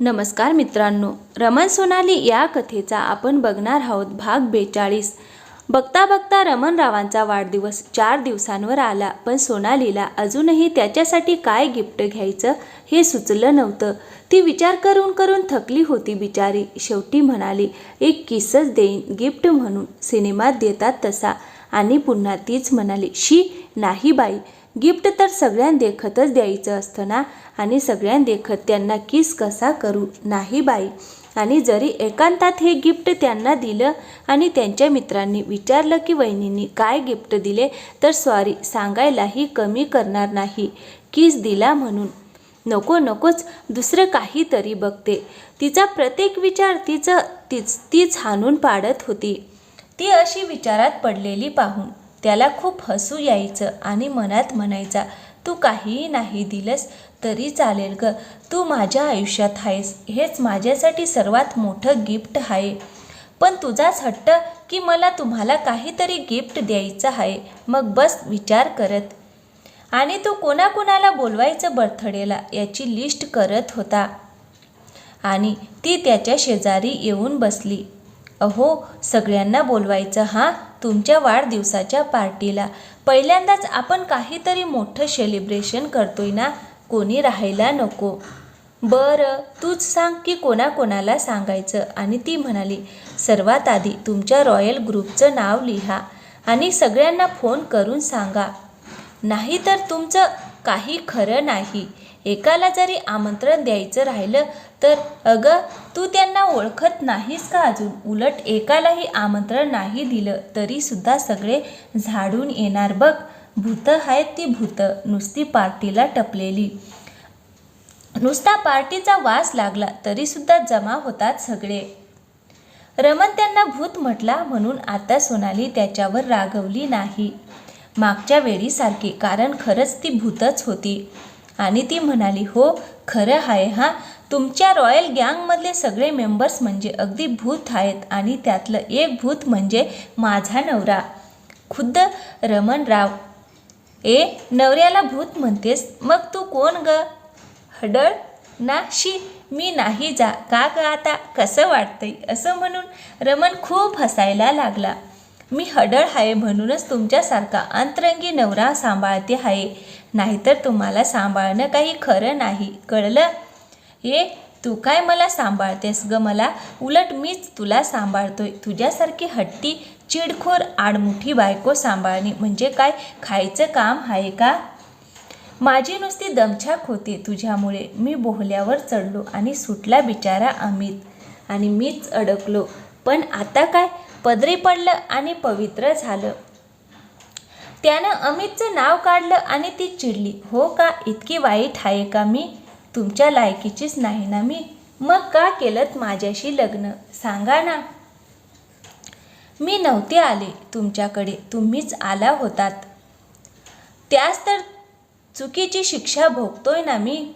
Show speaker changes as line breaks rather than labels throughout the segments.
नमस्कार मित्रांनो रमण सोनाली या कथेचा आपण बघणार आहोत भाग बेचाळीस. बघता बघता रमणरावांचा वाढदिवस चार दिवसांवर आला पण सोनालीला अजूनही त्याच्यासाठी काय गिफ्ट घ्यायचं हे सुचलं नव्हतं. ती विचार करून करून थकली होती बिचारी. शेवटी म्हणाली एक किसच देईन गिफ्ट म्हणून सिनेमात देतात तसा. आणि पुन्हा तीच म्हणाली शी नाही बाई. गिफ्ट तर सगळ्यां देखतच द्यायचं असतं ना? आणि सगळ्यां देखत त्यांना किस कसा करू? नाही बाई. आणि जरी एकांतात हे गिफ्ट त्यांना दिलं आणि त्यांच्या मित्रांनी विचारलं की वहिनींनी काय गिफ्ट दिले तर सॉरी सांगायलाही कमी करणार नाही. किस दिला म्हणून? नको नकोच. दुसरं काहीतरी बघते. तिचा प्रत्येक विचार तिचं तीच तीच हाणून पाडत होती. ती अशी विचारात पडलेली पाहून. त्याला खूप हसू यायचं आणि मनात म्हणायचा तू काहीही नाही दिलंस तरी चालेल ग. तू माझ्या आयुष्यात आहेस. हेच माझ्यासाठी सर्वात मोठं गिफ्ट आहे. पण तुझाच हट्ट की मला तुम्हाला काहीतरी गिफ्ट द्यायचं आहे. मग बस विचार करत. आणि तो कोणाकोणाला बोलवायचं बर्थडेला याची लिस्ट करत होता. आणि ती त्याच्या शेजारी येऊन बसली. अहो सगळ्यांना बोलवायचं हां? तुमच्या वाढदिवसाच्या पार्टीला. पहिल्यांदाच आपण काहीतरी मोठं सेलिब्रेशन करतोय ना? कोणी राहायला नको. बरं तूच सांग की कोणाकोणाला सांगायचं. आणि ती म्हणाली सर्वात आधी तुमच्या रॉयल ग्रुपचं नाव लिहा आणि सगळ्यांना फोन करून सांगा. नाही तर तुमचं काही खरं नाही. एकाला जरी आमंत्रण द्यायचं राहिलं तर अगं तू त्यांना ओळखत नाहीस का अजून? उलट एकालाही आमंत्रण नाही दिलं तरीसुद्धा सगळे झाडून येणार बघ. भूतं आहेत ती भूतं. नुसती पार्टीला टपलेली. नुसता पार्टीचा वास लागला तरीसुद्धा जमा होतात सगळे. रमन त्यांना भूत म्हटला म्हणून आता सोनाली त्याच्यावर रागवली नाही. मागच्या वेळीसारखी कारण खरंच ती भूतच होती. आणि ती म्हणाली हो खरं आहे हां. तुमच्या रॉयल गँगमधले सगळे मेंबर्स म्हणजे अगदी भूत आहेत आणि त्यातलं एक भूत म्हणजे माझा नवरा. खुद्द रमणराव. ए नवऱ्याला भूत म्हणतेस? मग तू कोण ग? हडळ? ना शी मी नाही जा. का ग आता? कसं वाटतंय? असं म्हणून रमण खूप हसायला लागला. मी हडळ आहे म्हणूनच तुमच्यासारखा अंतरंगी नवरा सांभाळते आहे. नाहीतर तुम्हाला सांभाळणं काही खरं नाही. कळलं? हे तू काय मला सांभाळतेस ग मला? उलट मीच तुला सांभाळतोय. तुझ्यासारखी हट्टी चिडखोर आडमुठी बायको सांभाळणे म्हणजे काय? खायचं काम आहे का? माझी नुसती दमछाक होती तुझ्यामुळे. मी बोहल्यावर चढलो आणि सुटला बिचारा अमित. आणि मीच अडकलो. पण आता काय? पदरी पडलं आणि पवित्र झालं. त्यानं अमितचं नाव काढलं आणि ती चिडली. हो का? इतकी वाईट आहे का मी? तुमच्या लायकीचीच नाही ना मी? मग का केलं माझ्याशी लग्न? सांगा ना. मी नव्हते आले. तुमच्याकडे तुम्हीच आला होतात. त्याच तर चुकीची शिक्षा भोगतोय ना मी?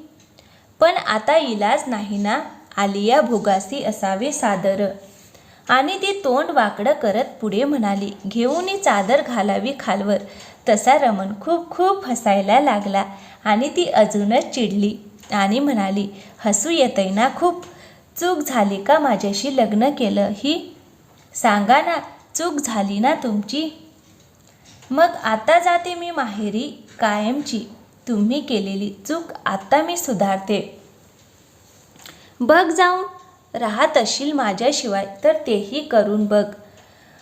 पण आता इलाज नाही ना? आलिया भोगासी असावे सादर. आणि ती तोंड वाकडं करत पुढे म्हणाली घेऊन चादर घालावी खालवर. तसा रमण खूप खूप हसायला लागला आणि ती अजूनच चिडली. आणि म्हणाली हसू येतंय ना खूप? चूक झाली का माझ्याशी लग्न केलं ही? सांगा ना चूक झाली ना तुमची? मग आता जाते मी माहेरी कायमची. तुम्ही केलेली चूक आता मी सुधारते. बघ जाऊन राहत असशील माझ्याशिवाय तर तेही करून बघ.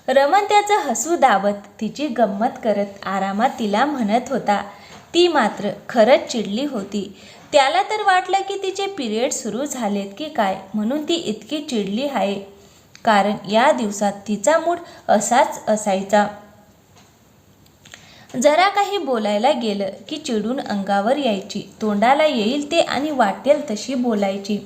रमन त्याचं हसू दावत तिची गंमत करत आरामात तिला म्हणत होता. ती मात्र खरंच चिडली होती. त्याला तर वाटलं की तिचे पिरियड सुरू झालेत की काय म्हणून ती इतकी चिडली आहे. कारण या दिवसात तिचा मूड असाच असायचा. जरा काही बोलायला गेलं की चिडून अंगावर यायची. तोंडाला येईल ते आणि वाटेल तशी बोलायची.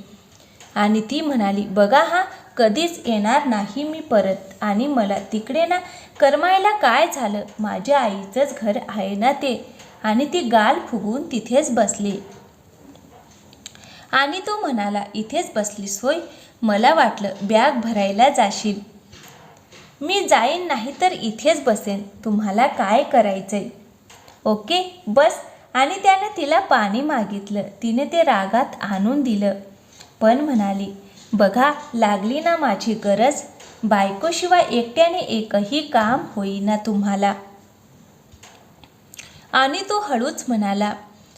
आणि ती म्हणाली बघा हा कधीच येणार नाही मी परत. आणि मला तिकडे ना करमायला काय झालं? माझ्या आईचंच घर आहे ना ते. आणि ती गाल फुगून तिथेच बसली. आणि तो म्हणाला इथेच बसलीस होय? मला वाटलं बॅग भरायला जाशील. मी जाईन नाही तर इथेच बसेन. तुम्हाला काय करायचंय? ओके बस. आणि त्यानं तिला पाणी मागितलं. तिने ते रागात आणून दिलं. पण म्हणाली बघा लागली ना माझी गरज? बायकोशिवाय एकट्याने एकही काम होईना तुम्हाला. आणि तो हळूच म्हणाला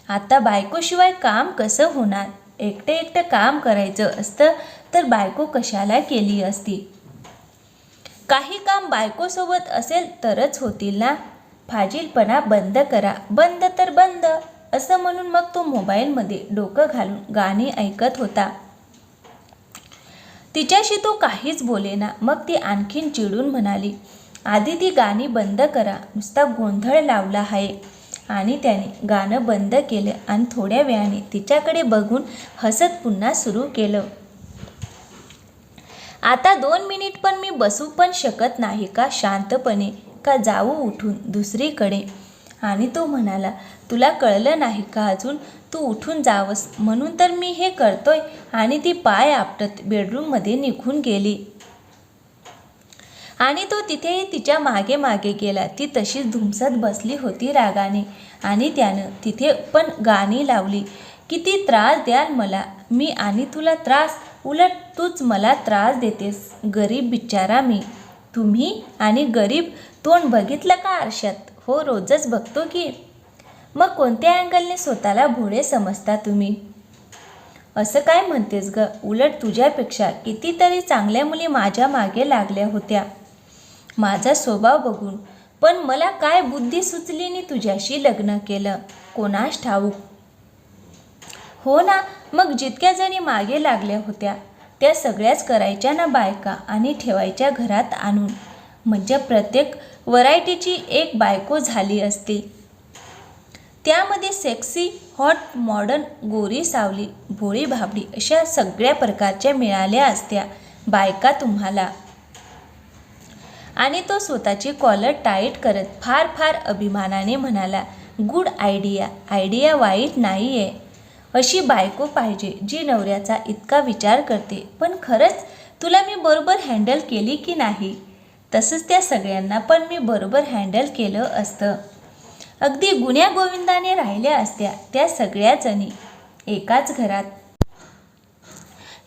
आता बायकोशिवाय काम कसं होणार? एकटं एकटं काम करायचं असतं तर बायको कशाला केली असती? काही काम बायकोसोबत असेल तरच होतील ना? फाजीलपणा बंद करा. बंद तर बंद असं म्हणून मग तो मोबाईलमध्ये डोकं घालून गाणी ऐकत होता. तिच्याशी तो काहीच बोलेना. मग ती आणखीन चिडून म्हणाली आधी ती गाणी बंद करा. नुसता गोंधळ लावला आहे आणि त्याने गाणं बंद केलं आणि थोड्या वेळाने तिच्याकडे बघून हसत पुन्हा सुरू केलं. आता दोन मिनिट पण मी बसू पण शकत नाही का शांतपणे? का जाऊ उठून दुसरीकडे? आणि तो म्हणाला तुला कळलं नाही का अजून? तू उठून जावंस. म्हणून तर मी हे करतोय. आणि ती पाय आपटत बेडरूममध्ये निघून गेली. आणि तो तिथेही तिच्यामागे मागे गेला. ती तशीच धुमसत बसली होती रागाने. आणि त्यानं तिथे पण गाणी लावली. किती त्रास द्याल मला. मी आणि तुला त्रास. उलट तूच मला त्रास देतेस. गरीब बिचारा मी. तुम्ही आणि गरीब तोंड बघितलं का आरशात? हो रोजच बघतो की. मग कोणत्या अँगलने स्वतःला भोळे समजता तुम्ही? असं काय म्हणतेस ग? उलट तुझ्यापेक्षा कितीतरी चांगल्या मुली माझ्या मागे लागल्या होत्या. माझा स्वभाव बघून. पण मला काय बुद्धी सुचलीने तुझ्याशी लग्न केलं? कोणास ठाऊक? हो ना मग जितक्या जणी मागे लागल्या होत्या त्या सगळ्याच करायच्या ना बायका आणि ठेवायच्या घरात आणून. म्हणजे प्रत्येक व्हरायटीची एक बायको झाली असती. त्यामध्ये सेक्सी हॉट मॉडर्न गोरी सावली भोळी भाबडी अशा सगळ्या प्रकारच्या मिळाल्या असत्या बायका तुम्हाला. आणि तो स्वतःची कॉलर टाईट करत फार फार अभिमानाने म्हणाला गुड आयडिया आयडिया वाईट नाही आहे अशी बायको पाहिजे जी नवऱ्याचा इतका विचार करते पण खरंच तुला मी बरोबर हँडल केली की नाही? तसंच त्या सगळ्यांना पण मी बरोबर हँडल केलं असतं. अगदी गुन्ह्या गोविंदाने राहिल्या असत्या त्या सगळ्या जणी एकाच घरात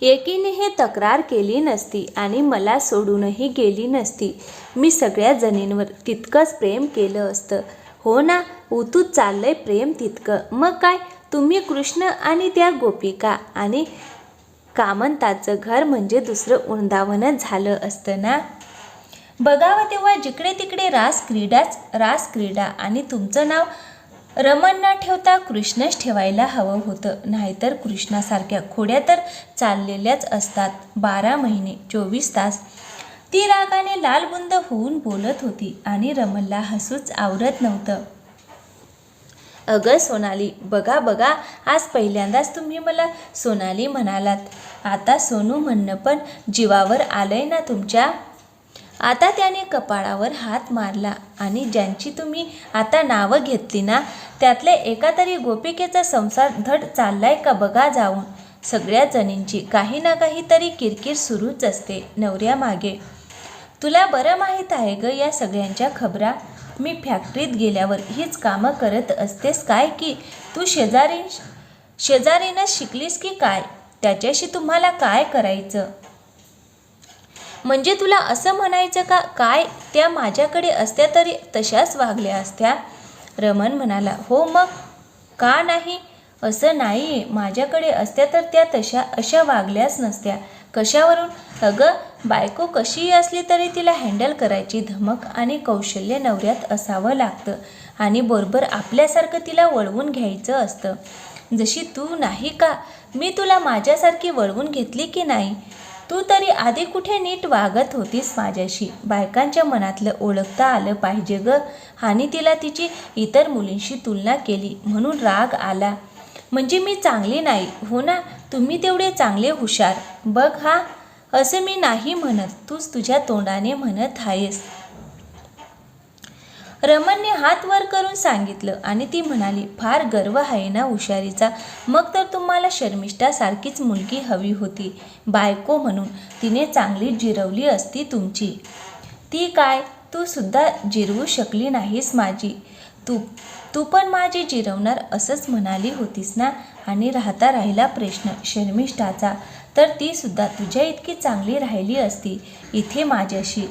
एकीने हे तक्रार केली नसती आणि मला सोडूनही गेली नसती. मी सगळ्या जणींवर तितकंच प्रेम केलं असतं. हो ना उतूत चाललंय प्रेम तितकं. मग काय? तुम्ही कृष्ण आणि त्या गोपिका आणि कामंताचं घर म्हणजे दुसरं उंदावनच झालं असतं ना? बघावं तेव्हा जिकडे तिकडे रास क्रीडाच रास क्रीडा आणि तुमचं नाव रमण न ठेवता कृष्णच ठेवायला हवं होतं. नाहीतर कृष्णासारख्या खोड्या तर चाललेल्याच असतात. बारा महिने चोवीस तास. ती रागाने लालबुंद होऊन बोलत होती आणि रमणला हसूच आवरत नव्हतं. अगं सोनाली बघा बघा आज पहिल्यांदाच तुम्ही मला सोनाली म्हणालात. आता सोनू म्हणणं पण जीवावर आलंय ना तुमच्या? आता त्याने कपाळावर हात मारला आणि ज्यांची तुम्ही आता नावं घेतली ना त्यातल्या एका तरी गोपिकेचा संसार धड चाललाय का बघा जाऊन. सगळ्या जणींची काही ना काहीतरी किरकिर सुरूच असते नवऱ्यामागे. तुला बरं माहीत आहे ग या सगळ्यांच्या खबरा? मी फॅक्टरीत गेल्यावर हीच कामं करत असतेस काय की? तू शेजारी शेजारीनं शिकलीस की काय? त्याच्याशी तुम्हाला काय करायचं? म्हणजे तुला असं म्हणायचं का? काय त्या माझ्याकडे असत्या तरी तशाच वागल्या असत्या? रमण म्हणाला हो मग का नाही? असं नाही. आहे माझ्याकडे असत्या तर त्या तशा अशा वागल्याच नसत्या. कशावरून? अगं बायको कशीही असली तरी तिला हँडल करायची धमक आणि कौशल्य नवऱ्यात असावं लागतं आणि बरोबर आपल्यासारखं तिला वळवून घ्यायचं असतं. जशी तू नाही का? मी तुला माझ्यासारखी वळवून घेतली की नाही? तू तरी आधी कुठे नीट वागत होतीस माझ्याशी? बायकांच्या मनातलं ओळखता आलं पाहिजे ग. हानी तिला तिची इतर मुलींशी तुलना केली म्हणून राग आला. म्हणजे मी चांगली नाही. हो ना? तुम्ही तेवढे चांगले हुशार. बघ हा. असं मी नाही म्हणत. तूच तुझ्या तोंडाने म्हणत आहेस. रमणने हात वर करून सांगितलं आणि ती म्हणाली फार गर्व आहे ना हुशारीचा मग तर तुम्हाला शर्मिष्ठासारखीच मुलगी हवी होती. बायको म्हणून तिने चांगली जिरवली असती तुमची. ती काय? तू सुद्धा जिरवू शकली नाहीस माझी. तू तू पण माझी जिरवणार असंच म्हणाली होतीस ना? आणि राहता राहिला प्रश्न शर्मिष्ठाचा. तर ती सुद्धा तुझ्या इतकी चांगली राहिली असती. इथे माझ्याशी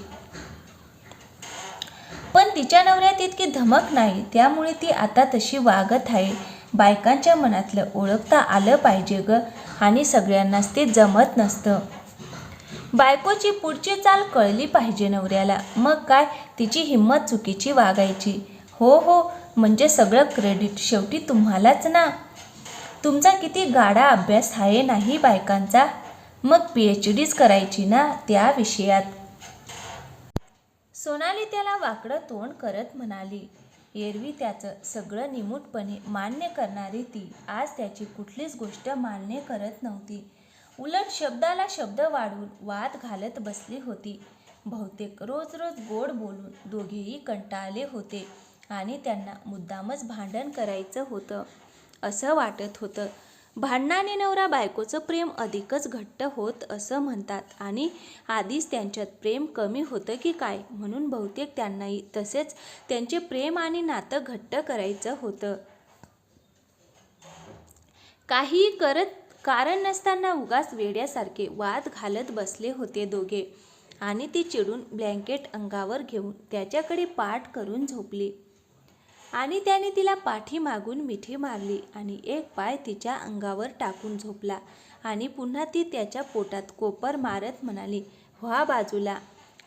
पण तिच्या नवऱ्यात इतकी धमक नाही त्यामुळे ती आता तशी वागत आहे. बायकांच्या मनातलं ओळखता आलं पाहिजे ग आणि सगळ्यांनाच ते जमत नसतं. बायकोची पुढची चाल कळली पाहिजे नवऱ्याला. मग काय? तिची हिंमत चुकीची वागायची. हो हो म्हणजे सगळं क्रेडिट शेवटी तुम्हालाच ना? तुमचा किती गाडा अभ्यास आहे नाही बायकांचा? मग पी एच डीच करायची ना त्या विषयात. सोनाली त्याला वाकडं तोंड करत म्हणाली एरवी त्याचं सगळं निमूटपणे मान्य करणारी ती. आज त्याची कुठलीच गोष्ट मान्य करत नव्हती. उलट शब्दाला शब्द वाढवून वाद घालत बसली होती. बहुतेक रोज रोज गोड बोलून दोघेही कंटाळले होते आणि त्यांना मुद्दामच भांडण करायचं होतं. असं वाटत होतं भांडणाने नवरा बायकोचं प्रेम अधिकच घट्ट होत असं म्हणतात. आणि आधीच त्यांच्यात प्रेम कमी होतं की काय? म्हणून बहुतेक त्यांनाही तसेच त्यांचे प्रेम आणि नातं घट्ट करायचं होतं. काहीही करत कारण नसताना उगाच वेड्यासारखे वाद घालत बसले होते दोघे. आणि ती चिडून ब्लँकेट अंगावर घेऊन त्याच्याकडे पाठ करून झोपली. आणि त्याने तिला पाठी मागून मिठी मारली आणि एक पाय तिच्या अंगावर टाकून झोपला आणि पुन्हा ती त्याच्या पोटात कोपर मारत म्हणाली व्हा बाजूला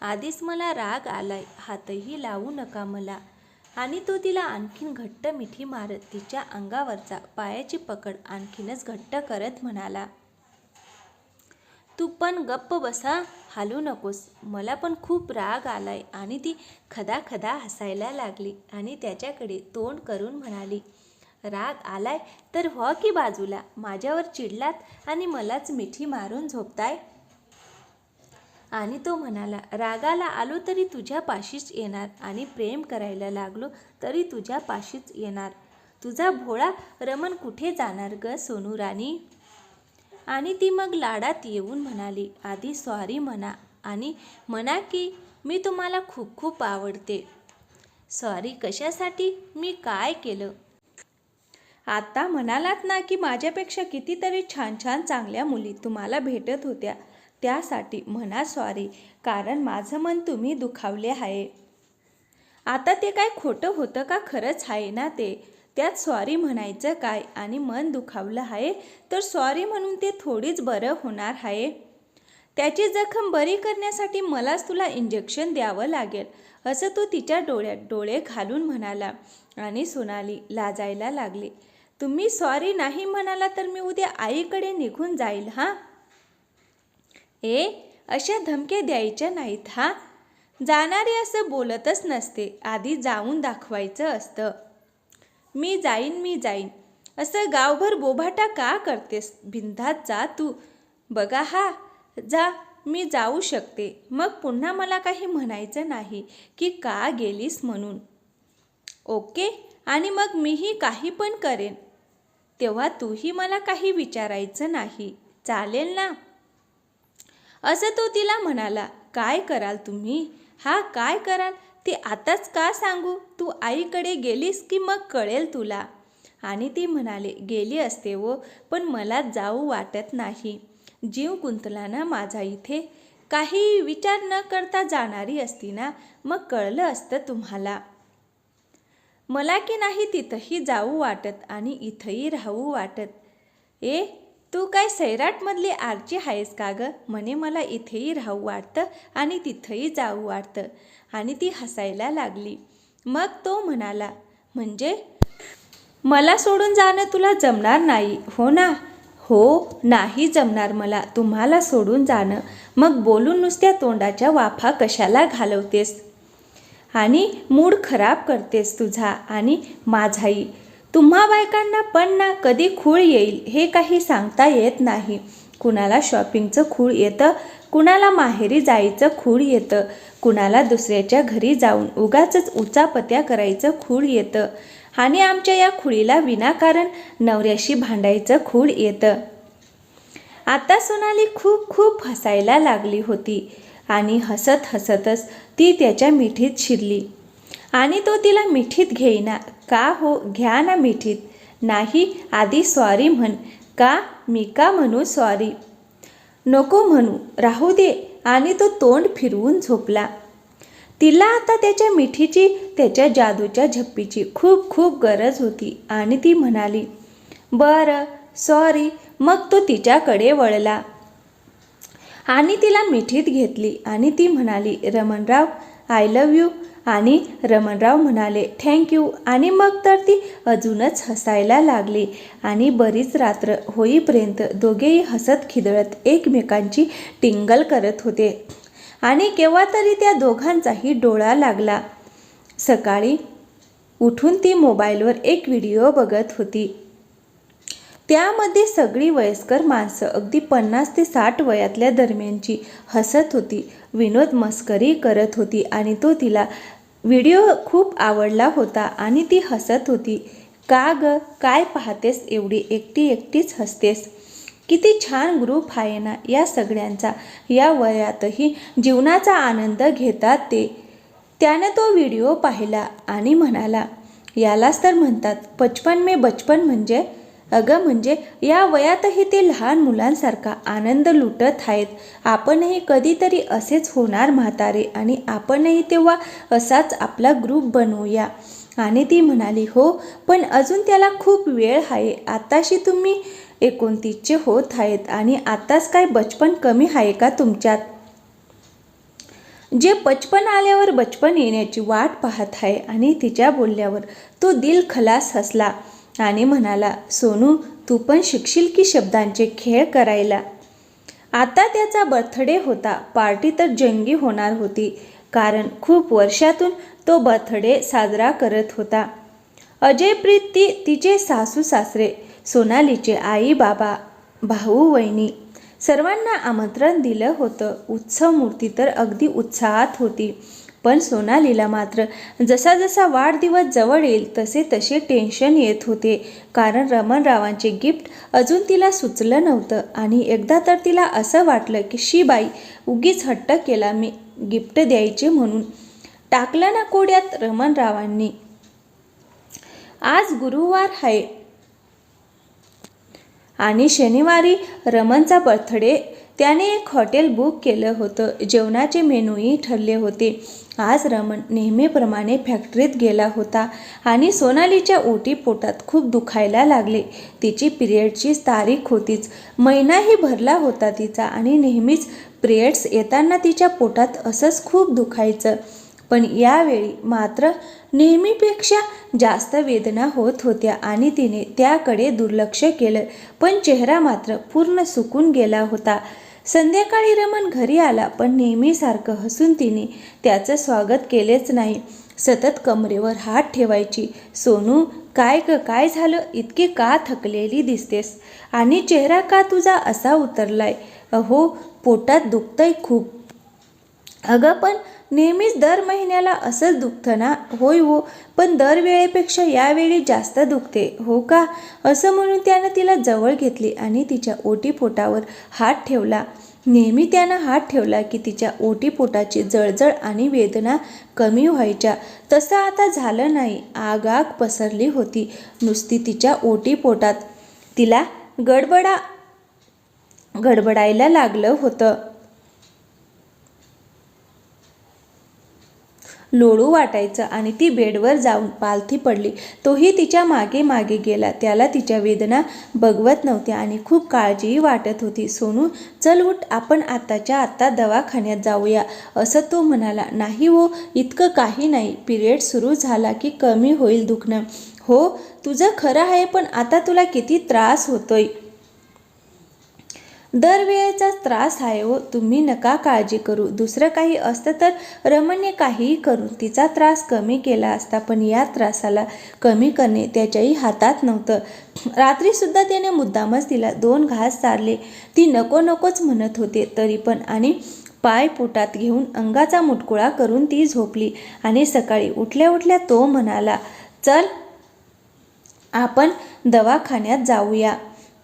आधीच मला राग आलाय हातही लावू नका मला. आणि तो तिला आणखीन घट्ट मिठी मारत तिच्या अंगावरचा पायाची पकड आणखीनच घट्ट करत म्हणाला तू पण गप्प बसा हालू नकोस. मला पण खूप राग आलाय. आणि ती खदा खदा हसायला लागली आणि त्याच्याकडे तोंड करून म्हणाली राग आलाय तर व्हा की बाजूला. माझ्यावर चिडलात आणि मलाच मिठी मारून झोपताय. आणि तो म्हणाला रागाला आलो तरी तुझ्या पाशीच येणार आणि प्रेम करायला लागलो तरी तुझ्या पाशीच येणार. तुझा भोळा रमण कुठे जाणार ग सोनू राणी? आणि ती मग लाडात येऊन म्हणाली आधी सॉरी म्हणा आणि म्हणा की मी तुम्हाला खूप खूप आवडते. सॉरी कशासाठी? मी काय केलं? आता म्हणालात ना की माझ्यापेक्षा कितीतरी छान छान चांगल्या मुली तुम्हाला भेटत होत्या. त्यासाठी म्हणा सॉरी कारण माझं मन तुम्ही दुखावले आहे. आता ते काय खोटं होतं का? खरंच आहे ना ते. त्यात सॉरी म्हणायचं काय आणि मन दुखावलं आहे तर सॉरी म्हणून ते थोडीच बरं होणार आहे. त्याची जखम बरी करण्यासाठी मलाच तुला इंजेक्शन द्यावं लागेल असं तो तिच्या डोळ्यात डोळे घालून म्हणाला आणि सोनाली लाजायला लागली. तुम्ही सॉरी नाही म्हणाला तर मी उद्या आईकडे निघून जाईल हां? ए अशा धमके द्यायच्या नाहीत हा? जाणारी असं बोलतच नसते आधी जाऊन दाखवायचं असतं. मी जाईन मी जाईन. असं गावभर बोभाटा का करतेस? बिंधात जा तू. बघा हा जा मी जाऊ शकते. मग पुन्हा मला काही म्हणायचं नाही की का गेलीस म्हणून. ओके आणि मग मीही काही पण करेन. तेव्हा तूही मला काही विचारायचं नाही. चालेल ना? असं तो तिला म्हणाला. काय कराल तुम्ही? हा काय कराल? ते आताच का सांगू? तू आईकडे गेलीस की मग कळेल तुला. आणि ती म्हणाले गेली असते वो पण मला जाऊ वाटत नाही. जीव गुंतला ना माझा इथे. काही विचार न करता जाणारी असती ना मग कळलं असतं तुम्हाला. मला की नाही तिथंही जाऊ वाटत आणि इथंही राहू वाटत. ए तू काय सैराटमधली आरची आहेस का गं? म्हणे मला इथेही राहू वाटतं आणि तिथंही जाऊ वाटतं. आणि ती हसायला लागली. मग तो म्हणाला म्हणजे? मला सोडून जाणं तुला जमणार नाही हो ना? हो नाही जमणार मला तुम्हाला सोडून जाणं. मग बोलून नुसत्या तोंडाच्या वाफा कशाला घालवतेस? आणि मूड खराब करतेस तुझा आणि माझाही. तुम्हा बायकांना पण ना कधी खूळ येईल हे काही सांगता येत नाही. कुणाला शॉपिंगचं खूळ येतं कुणाला माहेरी जायचं खूळ येतं कुणाला दुसऱ्याच्या घरी जाऊन उगाचच उचापत्या करायचं खूळ येतं. आणि आमच्या या खुळीला विनाकारण नवऱ्याशी भांडायचं खूळ येतं. आता सोनाली खूप खूप हसायला लागली होती आणि हसत हसतच ती त्याच्या मिठीत शिरली. आणि तो तिला मिठीत घेईना का हो घ्या ना मिठीत. नाही आधी सॉरी म्हण. का? मी का म्हणू सॉरी नको म्हणू राहू दे. आणि तो तोंड फिरवून झोपला. तिला आता त्याच्या मिठीची त्याच्या जादूच्या झप्पीची खूप खूप गरज होती. आणि ती म्हणाली बरं सॉरी मग तो तिच्याकडे वळला. आणि तिला मिठीत घेतली. आणि ती म्हणाली रमणराव आय लव्ह यू आणि रमणराव म्हणाले थँक्यू आणि मग तर ती अजूनच हसायला लागली. आणि बरीच रात्र होईपर्यंत दोघेही हसत खिदळत एकमेकांची टिंगल करत होते. आणि केव्हा तरी त्या दोघांचाही डोळा लागला. सकाळी उठून ती मोबाईलवर एक व्हिडिओ बघत होती. त्यामध्ये सगळी वयस्कर माणसं अगदी पन्नास ते साठ वयातल्या दरम्यानची हसत होती विनोद मस्करी करत होती आणि तो तिला व्हिडिओ खूप आवडला होता आणि ती हसत होती. का ग? काय पाहतेस एवढी? एकटी एकटीच हसतेस. किती छान ग्रुप आहे ना या सगळ्यांचा. या वयातही जीवनाचा आनंद घेतात ते. त्यानं तो व्हिडिओ पाहिला आणि म्हणाला यालाच तर म्हणतात बचपन मे बचपन म्हणजे अगं म्हणजे या वयातही ते लहान मुलांसारखा आनंद लुटत आहेत. आपणही कधीतरी असेच होणार म्हातारे आणि आपणही तेव्हा असाच आपला ग्रुप बनवूया. आणि ती म्हणाली हो पण अजून त्याला खूप वेळ आहे. आताशी तुम्ही एकोणतीसचे होत आहेत आणि आत्ताच काय बचपन कमी आहे का तुमच्यात? जे बचपन आल्यावर बचपन येण्याची वाट पाहत आहे आणि तिच्या बोलल्यावर तो दिल खलास हसला. आणि म्हणाला सोनू तू पण शिकशील की शब्दांचे खेळ करायला? आता त्याचा बर्थडे होता. पार्टी तर जंगी होणार होती कारण खूप वर्षातून तो बर्थडे साजरा करत होता. अजयप्रीत ती तिचे सासू सासरे सोनालीचे आई बाबा भाऊ वहिनी सर्वांना आमंत्रण दिलं होतं. उत्सव मूर्ती तर अगदी उत्साहात होती. पण सोनालीला मात्र. जसा जसा वाढदिवस जवळ येईल तसे तसे टेन्शन येत होते. कारण रमणरावांचे गिफ्ट अजून तिला सुचलं नव्हतं. आणि एकदा तर तिला असं वाटलं की शी बाई उगीच हट्ट केला मी गिफ्ट द्यायचे म्हणून. टाकलं ना कोड्यात रमणरावांनी. आज गुरुवार आहे. आणि शनिवारी रमणचा बर्थडे त्याने एक हॉटेल बुक केलं होतं. जेवणाचे मेनूही ठरले होते. आज रमण नेहमीप्रमाणे फॅक्टरीत गेला होता आणि सोनालीच्या ओटी पोटात खूप दुखायला लागले. तिची पिरियडची तारीख होतीच. महिनाही भरला होता तिचा आणि नेहमीच पिरियड्स येताना तिच्या पोटात असंच खूप दुखायचं. पण यावेळी मात्र नेहमीपेक्षा जास्त वेदना होत होत्या आणि तिने त्याकडे दुर्लक्ष केलं. पण चेहरा मात्र पूर्ण सुकून गेला होता. संध्याकाळी रमन घरी आला पण नेहमीसारखं हसून तिने त्याचं स्वागत केलेच नाही. सतत कमरेवर हात ठेवायची सोनू काय ग काय झालं? इतकी का थकलेली दिसतेस? आणि चेहरा का तुझा असा उतरलाय? अहो पोटात दुखतंय खूप. अगं पण नेहमीच दर महिन्याला असंच दुखतं ना? होय हो पण दरवेळेपेक्षा यावेळी जास्त दुखते हो का? असं म्हणून त्यानं तिला जवळ घेतली आणि तिच्या ओटीपोटावर हात ठेवला. नेहमी त्यानं हात ठेवला की तिच्या ओटीपोटाची जळजळ आणि वेदना कमी व्हायच्या. तसं आता झालं नाही आगाग पसरली होती नुसती तिच्या ओटीपोटात तिला गडबडा गडबडायला लागलं होतं. लोळू वाटायचं आणि ती बेडवर जाऊन पालथी पडली. तोही तिच्यामागे मागे गेला. त्याला तिच्या वेदना बघवत नव्हत्या आणि खूप काळजीही वाटत होती. सोनू चल उठ आपण आत्ताच्या आत्ता दवाखान्यात जाऊया असं तो म्हणाला. नाही हो इतकं काही नाही. पिरियड सुरू झाला की कमी होईल दुखणं. हो तुझं खरं आहे पण आता तुला किती त्रास होतोय. दरवेळेचा त्रास आहे हो तुम्ही नका काळजी करू. दुसरं काही असतं तर रमणने काहीही करून तिचा त्रास कमी केला असता पण या त्रासाला कमी करणे त्याच्याही हातात नव्हतं. रात्रीसुद्धा त्याने मुद्दामच तिला दोन घास चारले. ती नको नकोच म्हणत होते तरी पण. आणि पाय पोटात घेऊन अंगाचा मुटकुळा करून ती झोपली. आणि सकाळी उठल्या उठल्या तो म्हणाला चल आपण दवाखान्यात जाऊया.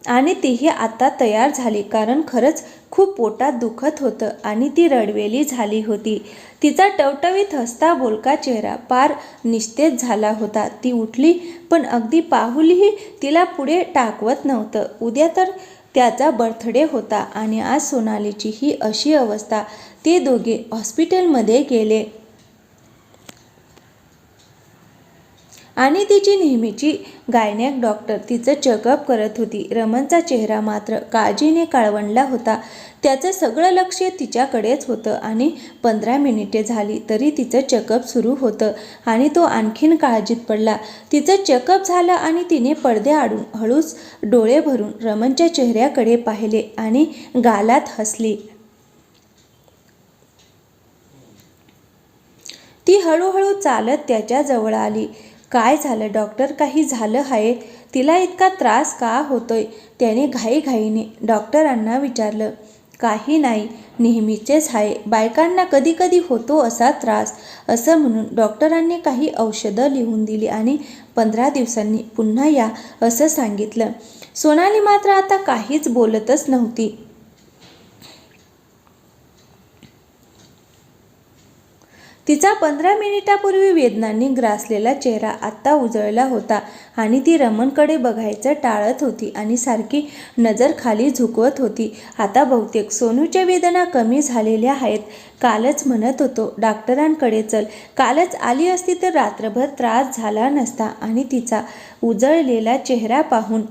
आणि तीही आता तयार झाली कारण खरंच खूप पोटात दुखत होतं आणि ती रडवेली झाली होती. तिचा टवटवीत हसता बोलका चेहरा पार निस्तेज झाला होता. ती उठली पण अगदी पाहुलीही तिला पुढे टाकवत नव्हतं. उद्या तर त्याचा बर्थडे होता आणि आज सोनालीची ही अशी अवस्था. ते दोघे हॉस्पिटलमध्ये गेले. आणि तिची नेहमीची गायनॅक डॉक्टर तिचं चेकअप करत होती. रमणचा चेहरा मात्र काळजीने काळवंडला होता. त्याचं सगळं लक्ष तिच्याकडेच होतं आणि पंधरा मिनिटे झाली तरी तिचं चेकअप सुरू होतं आणि तो आणखीन काळजीत पडला. तिचं चेकअप झालं आणि तिने पडदे आडून हळूच डोळे भरून रमणच्या चेहऱ्याकडे पाहिले आणि गालात हसली. ती हळूहळू चालत त्याच्याजवळ आली. काय झालं? डॉक्टर काही झालं आहे? तिला इतका त्रास का होतोय? त्याने घाईघाईने डॉक्टरांना विचारलं. काही नाही नेहमीचेच आहे. बायकांना कधी कधी होतो असा त्रास. असं म्हणून डॉक्टरांनी काही औषधं लिहून दिली आणि पंधरा दिवसांनी पुन्हा या असं सांगितलं. सोनाली मात्र आता काहीच बोलतच नव्हती. तिचा पंधरा मिनिटापूर्वी वेदनांनी ग्रासलेला चेहरा आत्ता उजळला होता आणि ती रमणकडे बघायचं टाळत होती आणि सारखी नजर खाली झुकवत होती. आता बहुतेक सोनूच्या वेदना कमी झालेल्या आहेत. कालच म्हणत होतो डॉक्टरांकडे चल. कालच आली असती तर रात्रभर त्रास झाला नसता. आणि तिचा उजळलेला चेहरा पाहून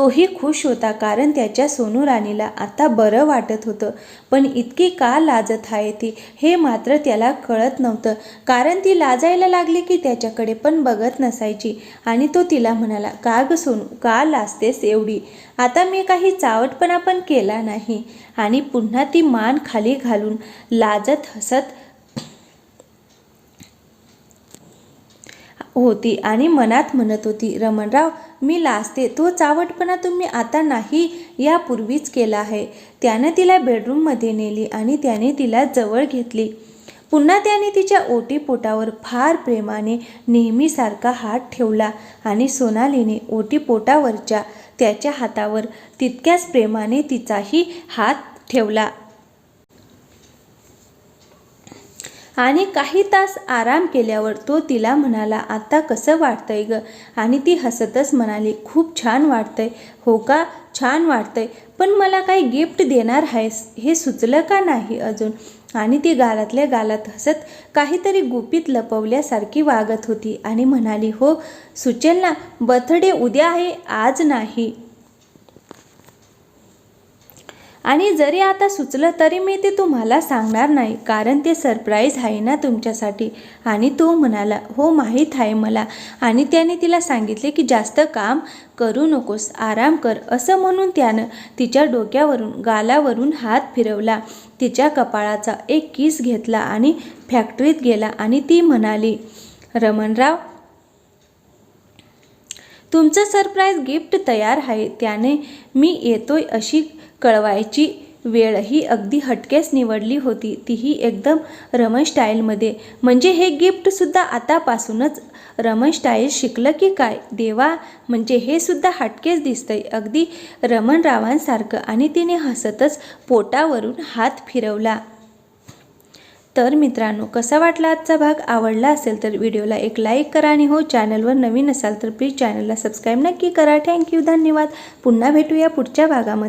तोही खुश होता कारण त्याच्या सोनू राणीला आता बरं वाटत होतं. पण इतकी का लाजत आहे ती हे मात्र त्याला कळत नव्हतं. कारण ती लाजायला लागली की त्याच्याकडे पण बघत नसायची. आणि तो तिला म्हणाला का ग सोनू का लाजतेस एवढी? आता मी काही चावटपणा पण केला नाही. आणि पुन्हा ती मान खाली घालून लाजत हसत होती आणि मनात म्हणत होती रमणराव मी लाजते. तो चावटपणा तुम्ही आता नाही यापूर्वीच केला आहे. त्यानं तिला बेडरूममध्ये नेली आणि त्याने तिला जवळ घेतली. पुन्हा त्याने तिच्या ओटी पोटावर फार प्रेमाने नेहमीसारखा हात ठेवला आणि सोनालीने ओटी पोटावरच्या त्याच्या हातावर तितक्याच प्रेमाने तिचाही हात ठेवला. आणि काही तास आराम केल्यावर तो तिला म्हणाला आता कसं वाटतंय ग? आणि ती हसतच म्हणाली खूप छान वाटतंय हो का? छान वाटतंय पण मला काही गिफ्ट देणार आहेस? हे सुचलं का नाही अजून? आणि ती गालातल्या गालात हसत काहीतरी गुपित लपवल्यासारखी वागत होती आणि म्हणाली हो सुचेल ना बर्थडे उद्या आहे आज नाही. आणि जरी आता सुचलं तरी मी ते तुम्हाला सांगणार नाही कारण ते सरप्राईज आहे ना तुमच्यासाठी. आणि तो म्हणाला हो माहीत आहे मला. आणि त्याने तिला सांगितले की जास्त काम करू नकोस आराम कर असं म्हणून त्यानं तिच्या डोक्यावरून गालावरून हात फिरवला. तिच्या कपाळाचा एक किस घेतला आणि फॅक्टरीत गेला आणि ती म्हणाली रमणराव तुमचं सरप्राईज गिफ्ट तयार आहे त्याने मी येतोय अशी कळवायची वेळ ही अगदी हटकेच निवडली होती. तीही एकदम रमण स्टाईलमध्ये. म्हणजे हे गिफ्टसुद्धा आतापासूनच रमण स्टाईल शिकलं की काय? देवा म्हणजे हे सुद्धा हटकेच दिसतंय. अगदी रमण रावांसारखं आणि तिने हसतच पोटावरून हात फिरवला. तर मित्रांनो कसा वाटला आजचा भाग? आवडला असेल तर व्हिडिओला एक लाईक करा आणि हो चॅनलवर नवीन असाल तर प्लीज चॅनलला सबस्क्राईब नक्की करा. थँक्यू धन्यवाद. पुन्हा भेटूया पुढच्या भागामध्ये.